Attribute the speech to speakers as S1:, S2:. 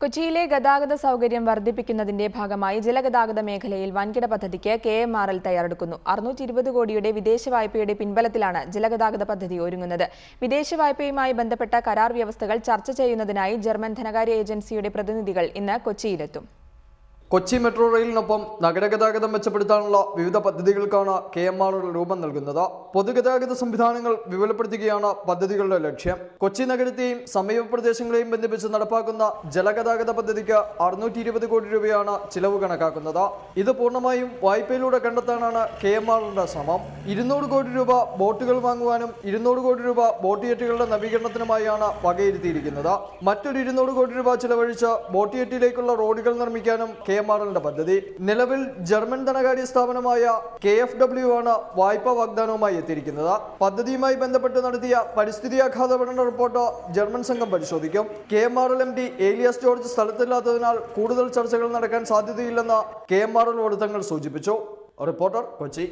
S1: കൊച്ചിയിലെ ഗതാഗത സൗകര്യം വർദ്ധിപ്പിക്കുന്നതിന്റെ ഭാഗമായി ജലഗതാഗത മേഖലയിൽ വൻകിട പദ്ധതിക്ക് കെ എം ആർ എൽ തയ്യാറെടുക്കുന്നു. അറുന്നൂറ്റി ഇരുപത് കോടിയുടെ വിദേശ വായ്പയുടെ പിൻബലത്തിലാണ് ജലഗതാഗത പദ്ധതി ഒരുങ്ങുന്നത്. വിദേശ വായ്പയുമായി ബന്ധപ്പെട്ട കരാർ വ്യവസ്ഥകൾ ചർച്ച ചെയ്യുന്നതിനായി ജർമ്മൻ ധനകാര്യ ഏജൻസിയുടെ പ്രതിനിധികൾ ഇന്ന് കൊച്ചിയിലെത്തും.
S2: കൊച്ചി മെട്രോ റെയിലിനൊപ്പം നഗരഗതാഗതം മെച്ചപ്പെടുത്താനുള്ള വിവിധ പദ്ധതികൾക്കാണ് കെ എം ആർ രൂപം നൽകുന്നത്. പൊതുഗതാഗത സംവിധാനങ്ങൾ വിപുലപ്പെടുത്തുകയാണ് പദ്ധതികളുടെ ലക്ഷ്യം. കൊച്ചി നഗരത്തെയും സമീപ പ്രദേശങ്ങളെയും ബന്ധിപ്പിച്ച് നടപ്പാക്കുന്ന ജലഗതാഗത പദ്ധതിക്ക് അറുന്നൂറ്റി ഇരുപത് കോടി രൂപയാണ് ചിലവ് കണക്കാക്കുന്നത്. ഇത് പൂർണമായും വായ്പയിലൂടെ കണ്ടെത്താനാണ് കെ എം ആറിന്റെ ശ്രമം. ഇരുന്നൂറ് കോടി രൂപ ബോട്ടുകൾ വാങ്ങുവാനും ഇരുന്നൂറ് കോടി രൂപ ബോട്ട് യെറ്റുകളുടെ നവീകരണത്തിനുമായാണ് വകയിരുത്തിയിരിക്കുന്നത്. മറ്റൊരു ഇരുന്നൂറ് കോടി രൂപ ചിലവഴിച്ച് ബോട്ട് യെറ്റിലേക്കുള്ള റോഡുകൾ നിർമ്മിക്കാനും കെ എം പദ്ധതി. നിലവിൽ ജർമ്മൻ ധനകാര്യ സ്ഥാപനമായ കെ എഫ് ഡബ്ല്യു ആണ് വായ്പാ വാഗ്ദാനവുമായി എത്തിയിരിക്കുന്നത്. പദ്ധതിയുമായി ബന്ധപ്പെട്ട് നടത്തിയ പരിസ്ഥിതി ആഘാത പഠന റിപ്പോർട്ട് ജർമ്മൻ സംഘം പരിശോധിക്കും. K M R L M D Elias George സ്ഥലത്തില്ലാത്തതിനാൽ കൂടുതൽ ചർച്ചകൾ നടക്കാൻ സാധ്യതയില്ലെന്ന് കെ എം ആർ എൽ വൃത്തങ്ങൾ സൂചിപ്പിച്ചു. റിപ്പോർട്ടർ കൊച്ചി.